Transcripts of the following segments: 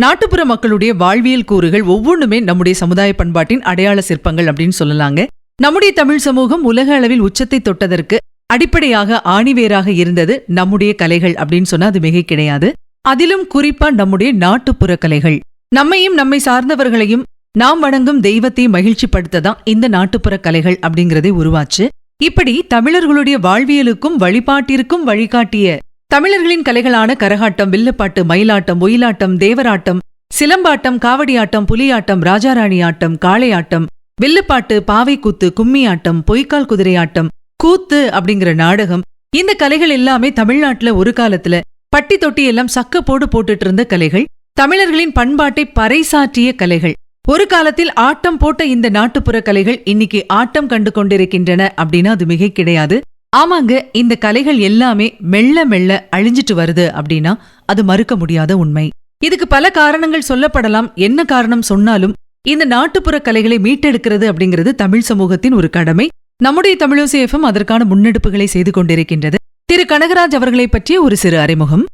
நாட்டுப்புற மக்களுடைய வாழ்வியல் கூறுகள் ஒவ்வொன்றுமே நம்முடைய சமுதாய பண்பாட்டின் அடையாள சிற்பங்கள் அப்படின்னு சொல்லலாங்க. நம்முடைய தமிழ் சமூகம் உலக அளவில் உச்சத்தை தொட்டதற்கு அடிப்படையாக ஆணிவேராக இருந்தது நம்முடைய கலைகள் அப்படின்னு சொன்னா அது மிகை கிடையாது. அதிலும் குறிப்பா நம்முடைய நாட்டுப்புற கலைகள். நம்மையும் நம்மை சார்ந்தவர்களையும் நாம் வணங்கும் தெய்வத்தை மகிழ்ச்சிப்படுத்ததான் இந்த நாட்டுப்புற கலைகள் அப்படிங்கறதே உருவாச்சு. இப்படி தமிழர்களுடைய வாழ்வியலுக்கும் வழிபாட்டிற்கும் வழிகாட்டிய தமிழர்களின் கலைகளான கரகாட்டம் வில்லுப்பாட்டு மயிலாட்டம் ஒயிலாட்டம் தேவராட்டம் சிலம்பாட்டம் காவடியாட்டம் புலியாட்டம் ராஜாராணி ஆட்டம் காளையாட்டம் வில்லுப்பாட்டு பாவைக்கூத்து கும்மியாட்டம் பொய்க்கால் குதிரையாட்டம் கூத்து அப்படிங்கிற நாடகம். இந்த கலைகள் எல்லாமே தமிழ்நாட்டுல ஒரு காலத்துல பட்டி தொட்டி எல்லாம் சக்க போடு போட்டுட்டு இருந்த கலைகள். தமிழர்களின் பண்பாட்டை பறைசாற்றிய கலைகள். ஒரு காலத்தில் ஆட்டம் போட்ட இந்த நாட்டுப்புற கலைகள் இன்னைக்கு ஆட்டம் கண்டு கொண்டிருக்கின்றன அப்படின்னா அது மிகை கிடையாது. ஆமாங்க இந்த கலைகள் எல்லாமே மெல்ல மெல்ல அழிஞ்சிட்டு வருது அப்படின்னா அது மறுக்க முடியாத உண்மை. இதுக்கு பல காரணங்கள் சொல்லப்படலாம். என்ன காரணம் சொன்னாலும் இந்த நாட்டுப்புற கலைகளை மீட்டெடுக்கிறது அப்படிங்கிறது தமிழ் சமூகத்தின் ஒரு கடமை. நம்முடைய தமிழோசேஃபம் அதற்கான முன்னெடுப்புகளை செய்து கொண்டிருக்கின்றது. திரு. கனகராஜ் அவர்களை பற்றிய ஒரு சிறு அறிமுகம்.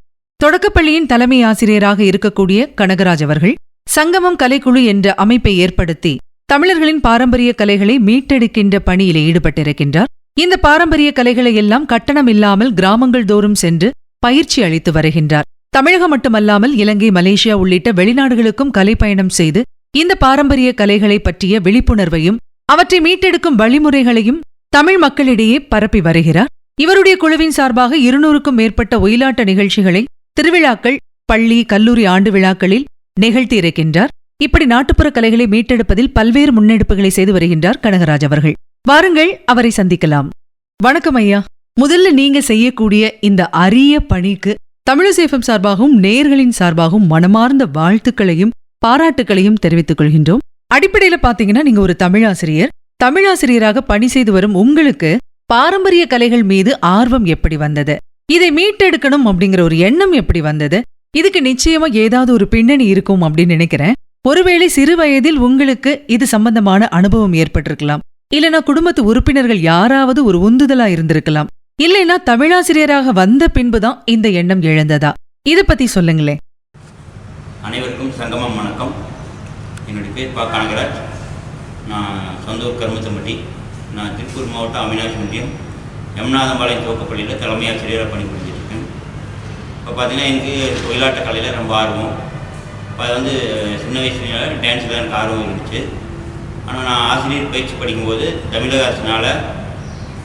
தொடக்கப்பள்ளியின் தலைமை ஆசிரியராக இருக்கக்கூடிய கனகராஜ் அவர்கள் சங்கமம் கலைக்குழு என்ற அமைப்பை ஏற்படுத்தி தமிழர்களின் பாரம்பரிய கலைகளை மீட்டெடுக்கின்ற பணியிலே ஈடுபட்டிருக்கின்றார். இந்த பாரம்பரிய கலைகளை எல்லாம் கட்டணம் இல்லாமல் கிராமங்கள் தோறும் சென்று பயிற்சி அளித்து வருகின்றார். தமிழகம் மட்டுமல்லாமல் இலங்கை மலேசியா உள்ளிட்ட வெளிநாடுகளுக்கும் கலை பயணம் செய்து இந்த பாரம்பரிய கலைகளை பற்றிய விழிப்புணர்வையும் அவற்றை மீட்டெடுக்கும் வழிமுறைகளையும் தமிழ் மக்களிடையே பரப்பி வருகிறார். இவருடைய குழுவின் சார்பாக இருநூறுக்கும் மேற்பட்ட ஒயிலாட்ட நிகழ்ச்சிகளை திருவிழாக்கள் பள்ளி கல்லூரி ஆண்டு விழாக்களில் நிகழ்த்தி இருக்கின்றார். இப்படி நாட்டுப்புற கலைகளை மீட்டெடுப்பதில் பல்வேறு முன்னெடுப்புகளை செய்து வருகின்றார் கனகராஜ் அவர்கள். வாருங்கள் அவரை சந்திக்கலாம். வணக்கம் ஐயா. முதல்ல நீங்க செய்யக்கூடிய இந்த அரிய பணிக்கு தமிழசேஃபம் சார்பாகவும் நேர்களின் சார்பாகவும் மனமார்ந்த வாழ்த்துக்களையும் பாராட்டுக்களையும் தெரிவித்துக் கொள்கின்றோம். அடிப்படையில பாத்தீங்கன்னா நீங்க ஒரு தமிழாசிரியர். தமிழாசிரியராக பணி செய்து வரும் உங்களுக்கு பாரம்பரிய கலைகள் மீது ஆர்வம் எப்படி வந்தது? இதை மீட்டெடுக்கணும் அப்படிங்கிற ஒரு எண்ணம் எப்படி வந்தது? இதுக்கு நிச்சயமா ஏதாவது ஒரு பின்னணி இருக்கும் அப்படின்னு நினைக்கிறேன். ஒருவேளை சிறு வயதில் உங்களுக்கு இது சம்பந்தமான அனுபவம் ஏற்பட்டிருக்கலாம். இல்லனா குடும்பத்து உறுப்பினர்கள் யாராவது ஒரு உந்துதலா இருந்திருக்கலாம். இல்லைன்னா தமிழாசிரியராக வந்த பின்புதான் இந்த எண்ணம் எழுந்ததா? இத பத்தி சொல்லுங்களேன். அனைவருக்கும் சங்கமம் வணக்கம். என்னுடைய பேர் பா கனகராஜ். நான் சொந்த ஊர் கருமத்தம்பட்டி நான் திருப்பூர் மாவட்டம் அவினாஷ் ஒன்றியம் எம்நாதம்பாளையம் துவக்கப்பள்ளியில் தலைமை ஆசிரியராக பணிபுரிஞ்சிருக்கேன். இப்போ பார்த்தீங்கன்னா எனக்கு ஒயிலாட்ட கலையில் ரொம்ப ஆர்வம். இப்போ அது வந்து சின்ன வயசுல டான்ஸில் எனக்கு ஆர்வம் இருந்துச்சு. ஆனால் நான் ஆசிரியர் பயிற்சி படிக்கும்போது தமிழக அரசினால்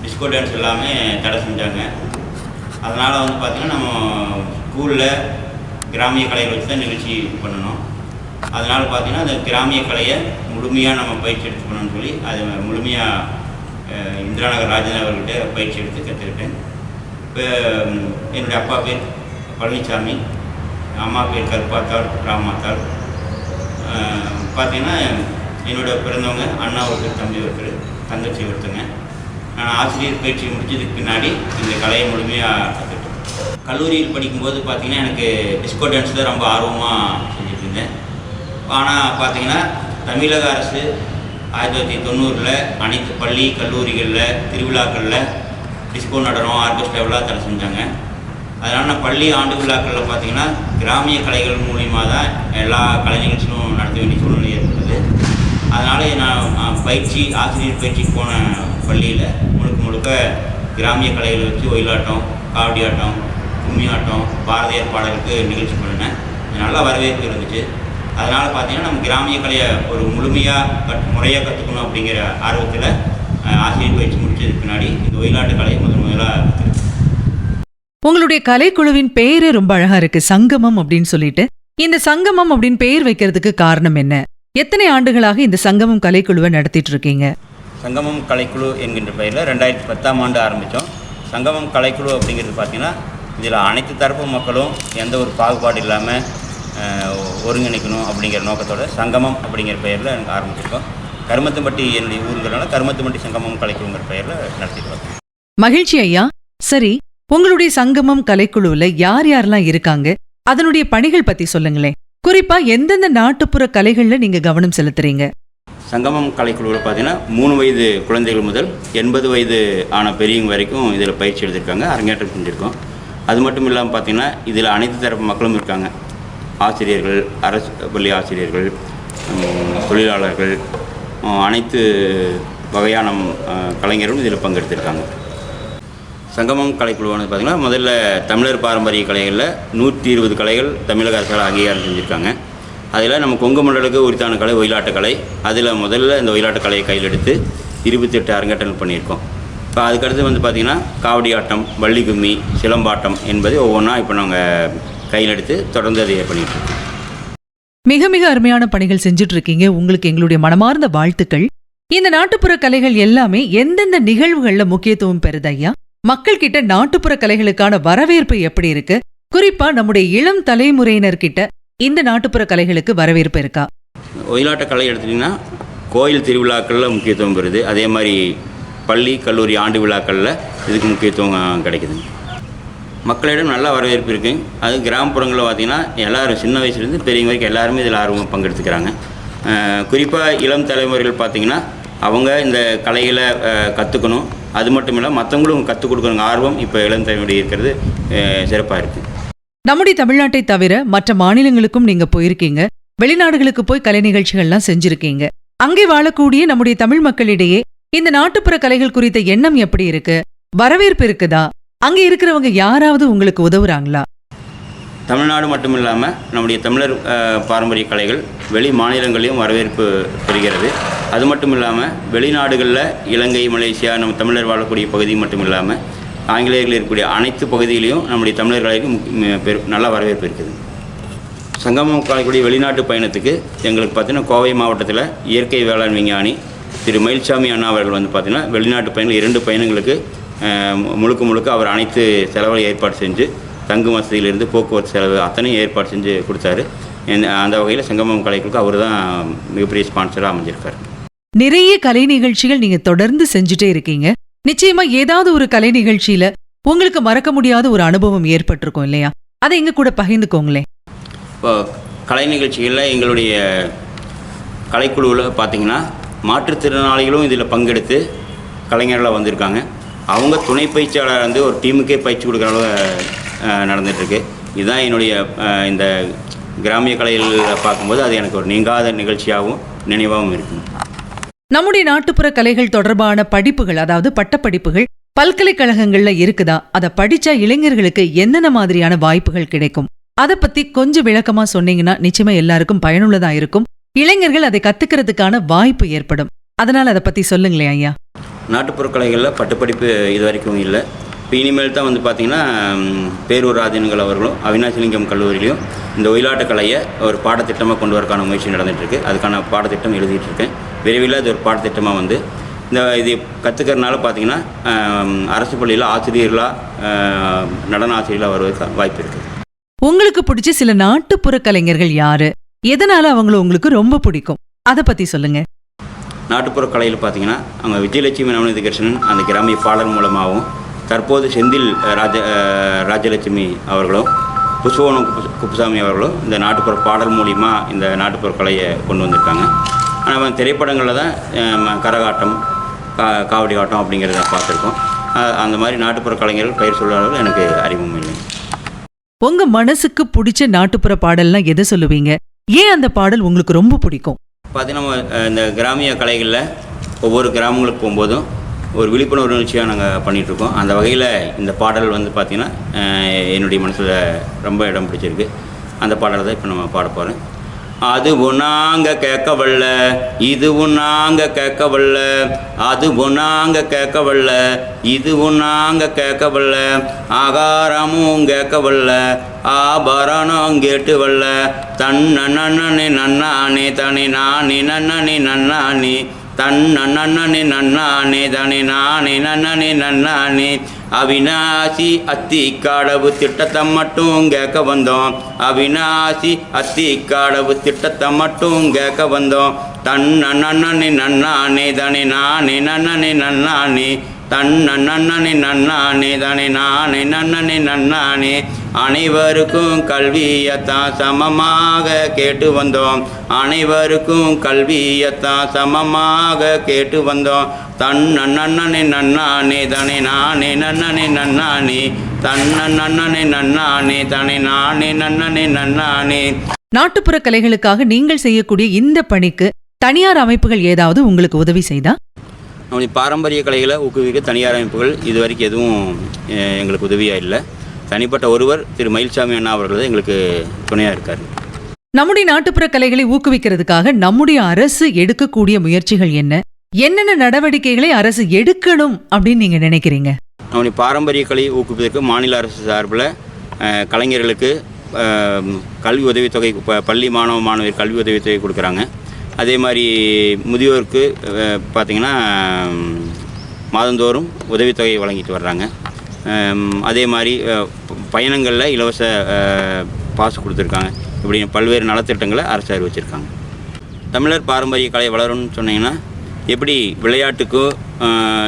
டிஸ்கோ டான்ஸ் எல்லாமே தடை செஞ்சாங்க. அதனால் வந்து பார்த்திங்கன்னா நம்ம ஸ்கூலில் கிராமிய கலையை வச்சு தான் நிகழ்ச்சி பண்ணணும். அதனால் பார்த்திங்கன்னா அந்த கிராமிய கலையை முழுமையாக நம்ம பயிற்சி எடுத்துக்கணும்னு சொல்லி அதை முழுமையாக இந்திரா இந்திராநகர் ராஜநகர்கிட்ட அவர்கிட்ட பயிற்சி எடுத்து கற்றுக்கிட்டேன் இப்போ என்னுடைய அப்பா பேர் பழனிசாமி அம்மா பேர் கருப்பாத்தாள் ராமாத்தாள். பார்த்திங்கன்னா பார்த்தீங்கன்னா என்னோட பிறந்தவங்க அண்ணா ஒருத்தர் தம்பி ஒருத்தர் தங்கச்சி ஒருத்தங்க. நான் ஆசிரியர் பயிற்சி முடித்ததுக்கு பின்னாடி இந்த கலையை முழுமையாக கற்றுக்கிட்டேன் கல்லூரியில் படிக்கும்போது பார்த்திங்கன்னா எனக்கு டிஸ்கோ டான்ஸில் ரொம்ப ஆர்வமாக செஞ்சுட்டு இருந்தேன் ஆனால் பார்த்திங்கன்னா தமிழக அரசு ஆயிரத்தி தொள்ளாயிரத்தி தொண்ணூறில் அனைத்து பள்ளி கல்லூரிகளில் திருவிழாக்களில் டிஸ்கோ நடனம் ஆர்கெஸ்ட்ரா விழா தடை செஞ்சாங்க. அதனால் நான் பள்ளி ஆண்டு விழாக்களில் பார்த்தீங்கன்னா கிராமிய கலைகள் மூலிமா தான் எல்லா கலை நிகழ்ச்சியும் நடத்த வேண்டிய சூழ்நிலை அதனால் நான் பயிற்சி ஆசிரியர் பயிற்சிக்கு போன பள்ளியில் முழுக்க முழுக்க கிராமிய கலைகளை வச்சு ஒயிலாட்டம் காவடி ஆட்டம் கும்மியாட்டம் பாரதியார் பாடலுக்கு நிகழ்ச்சி பண்ணினேன். நல்லா நல்ல வரவேற்பு இருந்துச்சு. அதனால் பார்த்தீங்கன்னா நம்ம கிராமிய கலையை ஒரு முழுமையாக கட் முறையாக கற்றுக்கணும் அப்படிங்கிற ஆர்வத்தில் ஆசிரியர் பயிற்சி முடிச்சதுக்கு பின்னாடி இந்த ஒயிலாட்டு கலையை முதன் முதலாக கற்றுக்கிட்டேன் உங்களுடைய கலைக்குழுவின் பெயரே ரொம்ப அழகா இருக்கு. சங்கமம் அப்படின்னு சொல்லிட்டு. இந்த சங்கமம் அப்படின்னு பெயர் வைக்கிறதுக்கு காரணம் என்ன? எத்தனை ஆண்டுகளாக இந்த சங்கமம் கலைக்குழுவை நடத்திட்டு இருக்கீங்க சங்கமம் கலைக்குழு என்கின்ற பெயரில் ரெண்டாயிரத்தி பத்தாம் ஆண்டு ஆரம்பித்தோம். சங்கமம் கலைக்குழு அப்படிங்கிறது பார்த்திங்கன்னா இதில் அனைத்து தரப்பு மக்களும் எந்த ஒரு பாகுபாடு இல்லாமல் ஒருங்கிணைக்கணும் அப்படிங்கிற நோக்கத்தோட சங்கமம் அப்படிங்கிற பெயரில் எனக்கு ஆரம்பிச்சிருக்கோம். கருமத்தம்பட்டி என்னுடைய ஊருங்கிறனால கருமத்தம்பட்டி சங்கமம் கலைக்குழுங்கிற பெயரில் நடத்திட்டு மகிழ்ச்சி ஐயா. சரி உங்களுடைய சங்கமம் கலைக்குழுவுல யார் யாரெல்லாம் இருக்காங்க? அதனுடைய பணிகள் பத்தி சொல்லுங்களேன். குறிப்பா எந்தெந்த நாட்டுப்புற கலைகள்ல நீங்க கவனம் செலுத்துறீங்க? சங்கமம் கலைக்குழுவில் பார்த்தீங்கன்னா மூணு வயது குழந்தைகள் முதல் எண்பது வயது ஆன பெரியவங்க வரைக்கும் இதில் பயிற்சி எடுத்திருக்காங்க அரங்கேற்றம் செஞ்சுருக்கோம். அது மட்டும் இல்லாமல் பார்த்தீங்கன்னா இதில் அனைத்து தரப்பு மக்களும் இருக்காங்க. ஆசிரியர்கள் அரசு பள்ளி ஆசிரியர்கள் தொழிலாளர்கள் அனைத்து வகையான கலைஞர்களும் இதில் பங்கெடுத்திருக்காங்க. சங்கமம் கலைக்குழுவானது பார்த்தீங்கன்னா பார்த்திங்கன்னா முதல்ல தமிழர் பாரம்பரிய கலைகளில் நூற்றி இருபது கலைகள் தமிழக அரசால் அங்கீகாரம் செஞ்சுருக்காங்க. அதில் நம்ம கொங்கு மண்டலுக்கு உரித்தான கலை ஒயிலாட்டக்கலை அதில் முதல்ல இந்த ஒயிலாட்டக்கலையை கையில் எடுத்து இருபத்தெட்டு அரங்கேற்றங்கள் பண்ணியிருக்கோம். இப்போ அதுக்கடுத்து வந்து பார்த்திங்கன்னா காவடி ஆட்டம் வள்ளி கும்மி சிலம்பாட்டம் என்பது ஒவ்வொன்றா இப்போ நாங்கள் கையில் எடுத்து தொடர்ந்து அதை பண்ணிகிட்டு மிக மிக அருமையான பணிகள் செஞ்சுட்டு இருக்கீங்க உங்களுக்கு எங்களுடைய மனமார்ந்த வாழ்த்துக்கள். இந்த நாட்டுப்புற கலைகள் எல்லாமே எந்தெந்த நிகழ்வுகளில் முக்கியத்துவம் பெறுது ஐயா? மக்கள்கிட்ட நாட்டுப்புற கலைகளுக்கான வரவேற்பு எப்படி இருக்கு? குறிப்பா நம்முடைய இளம் தலைமுறையினர்கிட்ட இந்த நாட்டுப்புற கலைகளுக்கு வரவேற்பு இருக்கா? ஒயிலாட்ட கலை எடுத்துட்டிங்கன்னா கோயில் திருவிழாக்களில் முக்கியத்துவம் பெறுது. அதே மாதிரி பள்ளி கல்லூரி ஆண்டு விழாக்களில் இதுக்கு முக்கியத்துவம் கிடைக்குது. மக்களிடம் நல்ல வரவேற்பு இருக்குது அது கிராமப்புறங்களில் பார்த்திங்கன்னா எல்லாரும் சின்ன வயசுலேருந்து பெரியவங்க வரைக்கும் எல்லாருமே இதில் ஆர்வம் பங்கெடுத்துக்கிறாங்க. குறிப்பாக இளம் தலைமுறைகள் பார்த்திங்கன்னா அவங்க இந்த கலைகளை கற்றுக்கணும் அது மட்டும் இல்லை மற்றவங்களும் கற்றுக் கொடுக்கணுங்க ஆர்வம் இப்போ இளம் தலைமுறை இருக்கிறது சிறப்பாக இருக்குது நம்முடைய தமிழ்நாட்டை தவிர மற்ற மாநிலங்களுக்கும் நீங்க போயிருக்கீங்க. வெளிநாடுகளுக்கு போய் கலை நிகழ்ச்சிகள்லாம் செஞ்சிருக்கீங்க. அங்கே வாழக்கூடிய நம்முடைய தமிழ் மக்களிடையே இந்த நாட்டுப்புற கலைகள் குறித்த எண்ணம் எப்படி இருக்கு? வரவேற்பு இருக்குதா? அங்க இருக்கிறவங்க யாராவது உங்களுக்கு உதவுறாங்களா? தமிழ்நாடு மட்டும் இல்லாமல் நம்முடைய தமிழர் பாரம்பரிய கலைகள் வெளி மாநிலங்களிலும் வரவேற்பு பெறுகிறது. அது மட்டும் இல்லாமல் வெளிநாடுகளில் இலங்கை மலேசியா நம்ம தமிழர் வாழக்கூடிய பகுதி மட்டும் இல்லாமல் ஆங்கிலேயர்கள் இருக்கக்கூடிய அனைத்து பகுதியிலையும் நம்முடைய தமிழர் கலைக்கு பெரு நல்ல வரவேற்பு இருக்குது. சங்கமம் காலக்கூடிய வெளிநாட்டு பயணத்துக்கு எங்களுக்கு பார்த்தீங்கன்னா கோவை மாவட்டத்தில் இயற்கை வேளாண் விஞ்ஞானி திரு மயில்சாமி அண்ணா அவர்கள் வந்து பார்த்திங்கன்னா வெளிநாட்டு பயணங்கள் இரண்டு பயணங்களுக்கு மு- முழுக்க முழுக்க அவர் அனைத்து செலவை ஏற்பாடு செஞ்சு தங்கும் வசதியிலிருந்து போக்குவரத்து செலவு அத்தனையும் ஏற்பாடு செஞ்சு கொடுத்தாரு. அந்த வகையில் சங்கமம் கலைகளுக்கு அவர் தான் மிகப்பெரிய ஸ்பான்சராக அமைஞ்சிருக்காரு. நிறைய கலை நிகழ்ச்சிகள் நீங்க தொடர்ந்து செஞ்சுட்டே இருக்கீங்க. நிச்சயமா ஏதாவது ஒரு கலை நிகழ்ச்சியில உங்களுக்கு மறக்க முடியாத ஒரு அனுபவம் ஏற்பட்டிருக்கும் இல்லையா? அதை எங்க கூட பகிர்ந்துக்கோங்களேன். இப்போ கலை நிகழ்ச்சிகளில் எங்களுடைய கலைக்குழுவில் பார்த்தீங்கன்னா மாற்றுத்திறனாளிகளும் இதில் பங்கெடுத்து கலைஞர்களாக வந்திருக்காங்க. அவங்க துணை பயிற்சியாளர் வந்து ஒரு டீமுக்கே பயிற்சி கொடுக்குற அளவு நடந்துகிட்ருக்கு இதுதான் என்னுடைய இந்த கிராமிய கலைகளில் பார்க்கும்போது அது எனக்கு ஒரு நீங்காத நிகழ்ச்சியாகவும் நினைவாகவும் இருக்கும். நம்முடைய நாட்டுப்புற கலைகள் தொடர்பான படிப்புகள் அதாவது பட்டப்படிப்புகள் பல்கலைக்கழகங்கள்ல இருக்குதா? அத படிச்சா இளைஞர்களுக்கு என்னென்ன மாதிரியான வாய்ப்புகள் கிடைக்கும்? அத பத்தி கொஞ்சம் விளக்கமா சொன்னீங்கன்னா நிச்சயமா எல்லாருக்கும் பயனுள்ளதா இருக்கும். இளைஞர்கள் அதை கத்துக்கிறதுக்கான வாய்ப்பு ஏற்படும். அதனால அதை பத்தி சொல்லுங்களேன் ஐயா. நாட்டுப்புற கலைகளில் பட்டுப்படிப்பு இது வரைக்கும் இல்லை. இப்போ இனிமேல் தான் வந்து பார்த்திங்கன்னா பேரூர் அவர்களும் அவினாசிலிங்கம் கல்லூரியிலையும் இந்த ஒயிலாட்ட கலையை ஒரு பாடத்திட்டமாக கொண்டு வரக்கான முயற்சி நடந்துகிட்ருக்கு அதுக்கான பாடத்திட்டம் எழுதிட்டு இருக்கேன் விரைவில் அது ஒரு பாடத்திட்டமாக வந்து இந்த இது கற்றுக்கிறனால பார்த்தீங்கன்னா அரசு பள்ளியில் ஆசிரியர்களாக நடன ஆசிரியர்களாக வருவதற்கு வாய்ப்பு இருக்குது உங்களுக்கு பிடிச்ச சில நாட்டுப்புற கலைஞர்கள் யாரு? எதனால அவங்கள உங்களுக்கு ரொம்ப பிடிக்கும்? அத பத்தி சொல்லுங்க. நாட்டுப்புற கலையில் பார்த்தீங்கன்னா அவங்க விஜயலட்சுமி நவநீத கிருஷ்ணன் அந்த கிராமிய பாடல் மூலமாகவும் தற்போது செந்தில் ராஜ ராஜலட்சுமி அவர்களும் புஷ்பவனம் குப்பு- குப்புசாமி அவர்களும் இந்த நாட்டுப்புற பாடல் மூலிமா இந்த நாட்டுப்புற கலையை கொண்டு வந்திருக்காங்க. ஆனால் திரைப்படங்களில் தான் கரகாட்டம் கா காவடி ஆட்டம் அப்படிங்கிறத பார்த்துருக்கோம். அந்த மாதிரி நாட்டுப்புற கலைஞர்கள் பெயர் சொல்லுறவர்கள் எனக்கு அறிமுகம் இல்லை. உங்க மனசுக்கு பிடிச்ச நாட்டுப்புற பாடல்னா எதை சொல்லுவீங்க? ஏன் அந்த பாடல் உங்களுக்கு ரொம்ப பிடிக்கும்? பார்த்தீங்கன்னா இந்த கிராமிய கலைகளில் ஒவ்வொரு கிராமங்களுக்கு போகும்போதும் ஒரு விழிப்புணர்வு நிகழ்ச்சியாக நாங்கள் பண்ணிகிட்ருக்கோம் அந்த வகையில் இந்த பாடல் வந்து பார்த்திங்கன்னா என்னுடைய மனசில் ரொம்ப இடம் பிடிச்சிருக்கு. அந்த பாடலை தான் இப்போ நம்ம பாட போகிறேன் அது ஒன்னாங்க கேட்கவல்ல இதுவும் நாங்க கேட்கவல்ல அது நாங்க கேட்கவல்ல இதுவும் நாங்க கேட்கவல்ல ஆகாரமும் கேட்கவல்ல ஆபரணம் கேட்டுவல்ல தன்ன நன்னனே நன்னானே தனி நானே நன்னனே நன்னானே தன்ன நன்னானே தனி நானே நன்னனே நன்னானே. அவினாசி அத்தி காடவு திட்டத்தை மட்டும் கேட்க வந்தோம். அவினாசி அத்தி காடவு திட்டத்தை மட்டும் கேட்க வந்தோம். தன்ன நன்னானே தனி நானே நன்னனே நன்னானே. தன்ன நன்னனை நன்னானே தனி நானே நன்னனே நன்னானே. அனைவருக்கும் கல்வியத்தான் சமமாக கேட்டு வந்தோம். அனைவருக்கும் கல்வியத்தான் சமமாக கேட்டு வந்தோம். தன்ன நன்னனே நன்னானே தனி நானே நன்னனே நன்னானே. தன்னன் நன்னனே நன்னானே தனி நானே நன்னனே நன்னானே. நாட்டுப்புற கலைகளுக்காக நீங்கள் செய்யக்கூடிய இந்த பணிக்கு தனியார் அமைப்புகள் ஏதாவது உங்களுக்கு உதவி செய்தா? நம்முடைய பாரம்பரிய கலைகளை ஊக்குவிக்க தனியார் அமைப்புகள் இது வரைக்கும் எதுவும் எங்களுக்கு உதவியாக இல்லை. தனிப்பட்ட ஒருவர் திரு மயில்சாமி அண்ணா அவர்கள் தான் எங்களுக்கு துணையாக இருக்கார். நம்முடைய நாட்டுப்புற கலைகளை ஊக்குவிக்கிறதுக்காக நம்முடைய அரசு எடுக்கக்கூடிய முயற்சிகள் என்ன? என்னென்ன நடவடிக்கைகளை அரசு எடுக்கணும் அப்படின்னு நீங்க நினைக்கிறீங்க? நம்முடைய பாரம்பரிய கலையை ஊக்குவிப்பதற்கு மாநில அரசு சார்பில் கலைஞர்களுக்கு கல்வி உதவித்தொகை ப- பள்ளி மாணவ மாணவியர் கல்வி உதவித்தொகை கொடுக்குறாங்க. அதே மாதிரி முதியோருக்கு பார்த்திங்கன்னா மாதந்தோறும் உதவித்தொகை வழங்கிட்டு வர்றாங்க. அதே மாதிரி பயணங்களில் இலவச பாஸ் கொடுத்துருக்காங்க. இப்படி பல்வேறு நலத்திட்டங்களை அரசு அறிவிச்சிருக்காங்க. தமிழர் பாரம்பரிய கலை வளரும்னு சொன்னீங்கன்னா எப்படி விளையாட்டுக்கும்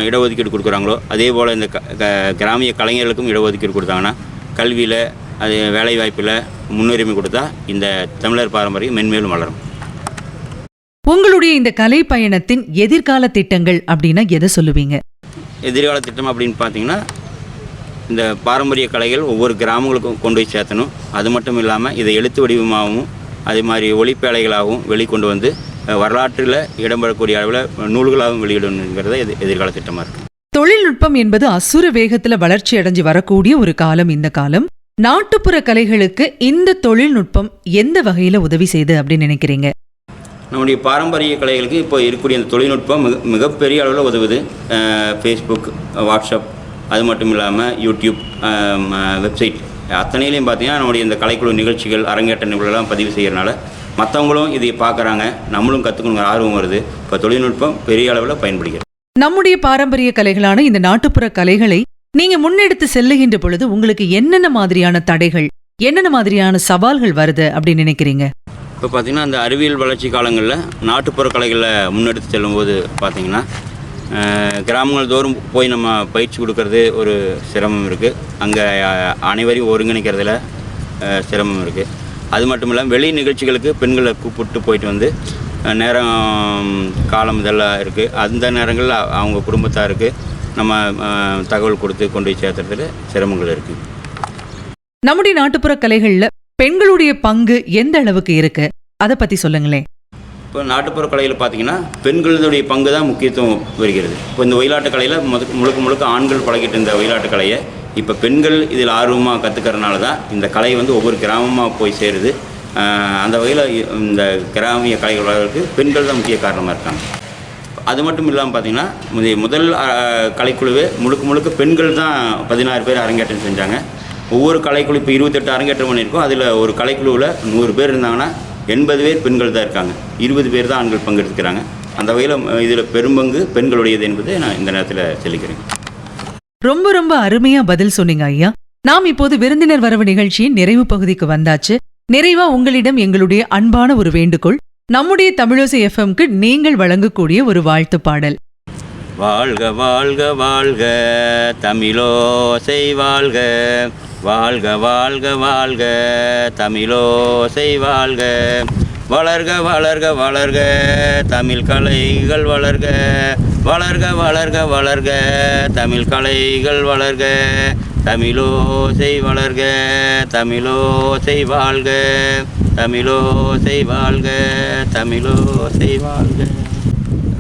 இடஒதுக்கீடு கொடுக்குறாங்களோ அதே போல் இந்த க க- கிராமிய கலைஞர்களுக்கும் இடஒதுக்கீடு கொடுத்தாங்கன்னா கல்வியில் அது வேலைவாய்ப்பில் முன்னுரிமை கொடுத்தா இந்த தமிழர் பாரம்பரியம் மென்மேலும் வளரும். உங்களுடைய இந்த கலை பயணத்தின் எதிர்கால திட்டங்கள் அப்படின்னா எதை சொல்லுவீங்க? எதிர்கால திட்டம் அப்படின்னு பார்த்தீங்கன்னா இந்த பாரம்பரிய கலைகள் ஒவ்வொரு கிராமங்களுக்கும் கொண்டு போய் சேர்த்தணும். அது மட்டும் இல்லாமல் இதை எழுத்து வடிவமாகவும் அதே மாதிரி ஒளிப்பேழைகளாகவும் வெளிக்கொண்டு வந்து வரலாற்றில் இடம்பெறக்கூடிய அளவில் நூல்களாகவும் வெளியிடணுங்கிறத எது எதிர்கால திட்டமாக இருக்குது தொழில்நுட்பம் என்பது அசுர வேகத்துல வளர்ச்சி அடைஞ்சு வரக்கூடிய ஒரு காலம் இந்த காலம். நாட்டுப்புற கலைகளுக்கு இந்த தொழில்நுட்பம் எந்த வகையில உதவி செய்யுது அப்படின்னு நினைக்கிறீங்க? நம்முடைய பாரம்பரிய கலைகளுக்கு இப்போ இருக்கக்கூடிய இந்த தொழில்நுட்பம் மிக மிகப்பெரிய அளவில் உதவுது. ஃபேஸ்புக் வாட்ஸ்அப் அது மட்டும் இல்லாமல் யூடியூப் வெப்சைட் அத்தனையிலையும் பார்த்தீங்கன்னா நம்முடைய இந்த கலைக்குழு நிகழ்ச்சிகள் அரங்கேற்ற நிகழ்வுகள்லாம் பதிவு செய்கிறனால மற்றவங்களும் இதை பார்க்குறாங்க நம்மளும் கற்றுக்கணுங்கிற ஆர்வம் வருது. இப்போ தொழில்நுட்பம் பெரிய அளவில் பயன்படுகிறது. நம்முடைய பாரம்பரிய கலைகளான இந்த நாட்டுப்புற கலைகளை நீங்க முன்னெடுத்து செல்லுகின்ற பொழுது உங்களுக்கு என்னென்ன மாதிரியான தடைகள் என்னென்ன மாதிரியான சவால்கள் வருது அப்படின்னு நினைக்கிறீங்க? இப்போ பார்த்தீங்கன்னா அந்த அறிவியல் வளர்ச்சி காலங்களில் நாட்டுப்புற கலைகளை முன்னெடுத்து செல்லும்போது பார்த்தீங்கன்னா கிராமங்கள் தோறும் போய் நம்ம பயிற்சி கொடுக்கறது ஒரு சிரமம் இருக்குது அங்கே அனைவரையும் ஒருங்கிணைக்கிறதுல சிரமம் இருக்குது அது மட்டும் இல்லாமல் வெளி நிகழ்ச்சிகளுக்கு பெண்களை கூப்பிட்டு போயிட்டு வந்து நேரம் காலம் இதெல்லாம் இருக்குது அந்த நேரங்களில் அவங்க குடும்பத்தாருக்கு நம்ம தகவல் கொடுத்து கொண்டு போய் சேர்த்துறதுல சிரமங்கள் இருக்குது நம்முடைய நாட்டுப்புற கலைகளில் பெண்களுடைய பங்கு எந்த அளவுக்கு இருக்கு? அதை பத்தி சொல்லுங்களேன். இப்போ நாட்டுப்புற கலையில் பார்த்தீங்கன்னா பெண்களுடைய பங்கு தான் முக்கியத்துவம் வருகிறது இப்போ இந்த ஒயிலாட்டு கலையில் முழுக்க முழுக்க ஆண்கள் பழகிட்டு இருந்த ஒயிலாட்டு கலையை இப்போ பெண்கள் இதில் ஆர்வமாக கற்றுக்கிறனால தான் இந்த கலை வந்து ஒவ்வொரு கிராமமாக போய் சேருது. அந்த வகையில் இந்த கிராமிய கலைகள் வளர்றதுக்கு பெண்கள் தான் முக்கிய காரணமாக இருக்காங்க. அது மட்டும் இல்லாமல் பார்த்தீங்கன்னா முதல் கலைக்குழுவே முழுக்க முழுக்க பெண்கள் தான் பதினாறு பேர் அரங்கேற்றம் செஞ்சாங்க. ஒவ்வொரு கலைக்குழு இப்போ இருபத்தெட்டு அரங்கேற்றம் பண்ணியிருக்கோம். அதில் ஒரு கலைக்குழுவில் நூறு பேர் இருந்தாங்கன்னா எண்பது பேர் பெண்கள் தான் இருக்காங்க. இருபது பேர் தான் ஆண்கள் பங்கெடுத்துக்கிறாங்க. அந்த வகையில் இதில் பெரும்பங்கு பெண்களுடையது என்பதை நான் இந்த நேரத்தில் சொல்லிக்கிறேன். ரொம்ப ரொம்ப அருமையா பதில் சொன்னீங்க ஐயா. நாம் இப்போது விருந்தினர் வரவு நிகழ்ச்சியின் நிறைவு பகுதிக்கு வந்தாச்சு. நிறைவா உங்களிடம் எங்களுடைய அன்பான ஒரு வேண்டுகோள் நம்முடைய தமிழோசை எஃப்எம்க்கு நீங்கள் வழங்கக்கூடிய ஒரு வாழ்த்து பாடல். வாழ்க வாழ்க வாழ்க தமிழோசை வாழ்க. வாழ்க வாழ்க வாழ்க தமிழோசை வாழ்க. வளர்க வளர்க வளர்க தமிழ் கலைகள் வளர்க. வளர்க வளர்க வளர்க தமிழ் கலைகள் வளர்க. தமிழோசை வளர்க தமிழோசை வாழ்க. தமிழோசை வாழ்க தமிழோசை வாழ்க.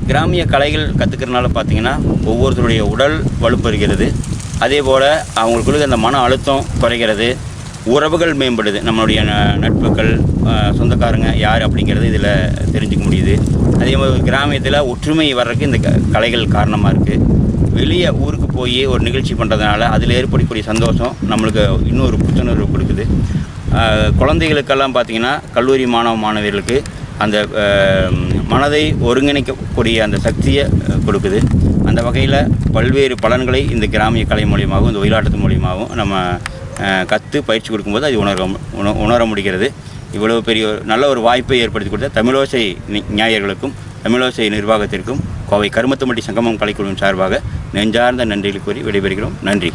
கிராமிய கலைகள் கற்றுக்கிறனால பார்த்தீங்கன்னா ஒவ்வொருத்தருடைய உடல் வலுப்பெறுகிறது அதே போல் அவங்களுக்குள்ளே அந்த மன அழுத்தம் குறைகிறது. உறவுகள் மேம்படுது. நம்மளுடைய ந- நட்புகள் சொந்தக்காரங்க யார் அப்படிங்கிறது இதில் தெரிஞ்சுக்க முடியுது. அதே மாதிரி கிராமியத்தில் ஒற்றுமை வர்றதுக்கு இந்த க- கலைகள் காரணமாக இருக்குது வெளியே ஊருக்கு போய் ஒரு நிகழ்ச்சி பண்ணுறதுனால அதில் ஏற்படக்கூடிய சந்தோஷம் நம்மளுக்கு இன்னொரு புத்துணர்வு கொடுக்குது. குழந்தைகளுக்கெல்லாம் பார்த்திங்கன்னா கல்லூரி மாணவ மாணவியர்களுக்கு அந்த மனதை ஒருங்கிணைக்கக்கூடிய அந்த சக்தியை கொடுக்குது. அந்த வகையில் பல்வேறு பலன்களை இந்த கிராமிய கலை மூலியமாகவும் இந்த ஒயிலாட்டத்து மூலியமாகவும் நம்ம கற்று பயிற்சி கொடுக்கும்போது அது உணர உண உணர முடிகிறது. இவ்வளவு பெரிய ஒரு நல்ல ஒரு வாய்ப்பை ஏற்படுத்தி கொடுத்த தமிழோசை நி- தமிழோசை நிர்வாகத்திற்கும் கோவை கருமத்தம்பட்டி சங்கமம் கலைக்குழுவின் சார்பாக நெஞ்சார்ந்த நன்றிகளை கூறி விடைபெறுகிறோம். நன்றி.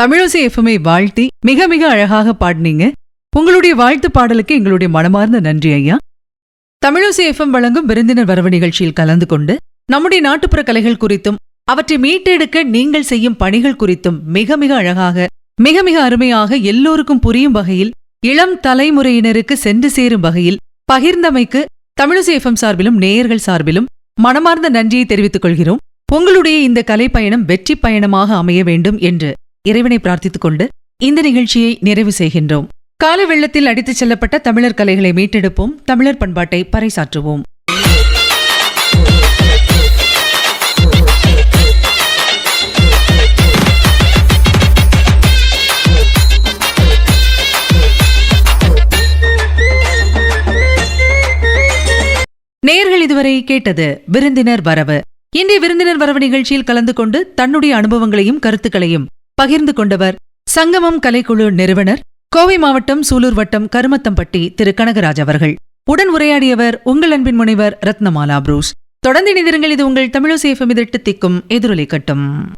தமிழோசை எஃப்எம்ஐ வாழ்த்தி மிக மிக அழகாக பாடினீங்க. உங்களுடைய வாழ்த்து பாடலுக்கு எங்களுடைய மனமார்ந்த நன்றி ஐயா. தமிழோசி எஃப்எம் வழங்கும் விருந்தினர் வரவு நிகழ்ச்சியில் கலந்து கொண்டு நம்முடைய நாட்டுப்புற கலைகள் குறித்தும் அவற்றை மீட்டெடுக்க நீங்கள் செய்யும் பணிகள் குறித்தும் மிக மிக அழகாக மிக மிக அருமையாக எல்லோருக்கும் புரியும் வகையில் இளம் தலைமுறையினருக்கு சென்று சேரும் வகையில் பகிர்ந்தமைக்கு தமிழிசேஃபம் சார்பிலும் நேயர்கள் சார்பிலும் மனமார்ந்த நன்றியை தெரிவித்துக் கொள்கிறோம். உங்களுடைய இந்த கலை பயணம் வெற்றி பயணமாக அமைய வேண்டும் என்று இறைவனை பிரார்த்தித்துக் கொண்டு இந்த நிகழ்ச்சியை நிறைவு செய்கின்றோம். கால வெள்ளத்தில் அடித்துச் செல்லப்பட்ட தமிழர் கலைகளை மீட்டெடுப்போம். தமிழர் பண்பாட்டை பறைசாற்றுவோம். நேர்கள் இதுவரை கேட்டது விருந்தினர் வரவு. இன்றைய விருந்தினர் வரவு நிகழ்ச்சியில் கலந்து கொண்டு தன்னுடைய அனுபவங்களையும் கருத்துக்களையும் பகிர்ந்து கொண்டவர் சங்கமம் கலைக்குழு நிறுவனர் கோவை மாவட்டம் சூலூர் வட்டம் கருமத்தம்பட்டி திரு. கனகராஜ் அவர்கள். உடன் உரையாடியவர் உங்கள் அன்பின் முனைவர் ரத்னமாலா புரூஸ். தொடர்ந்து இணைந்திருங்கள் இது உங்கள் தமிழசேஃபம் இதட்டு திக்கும் எதிரொலி கட்டும்.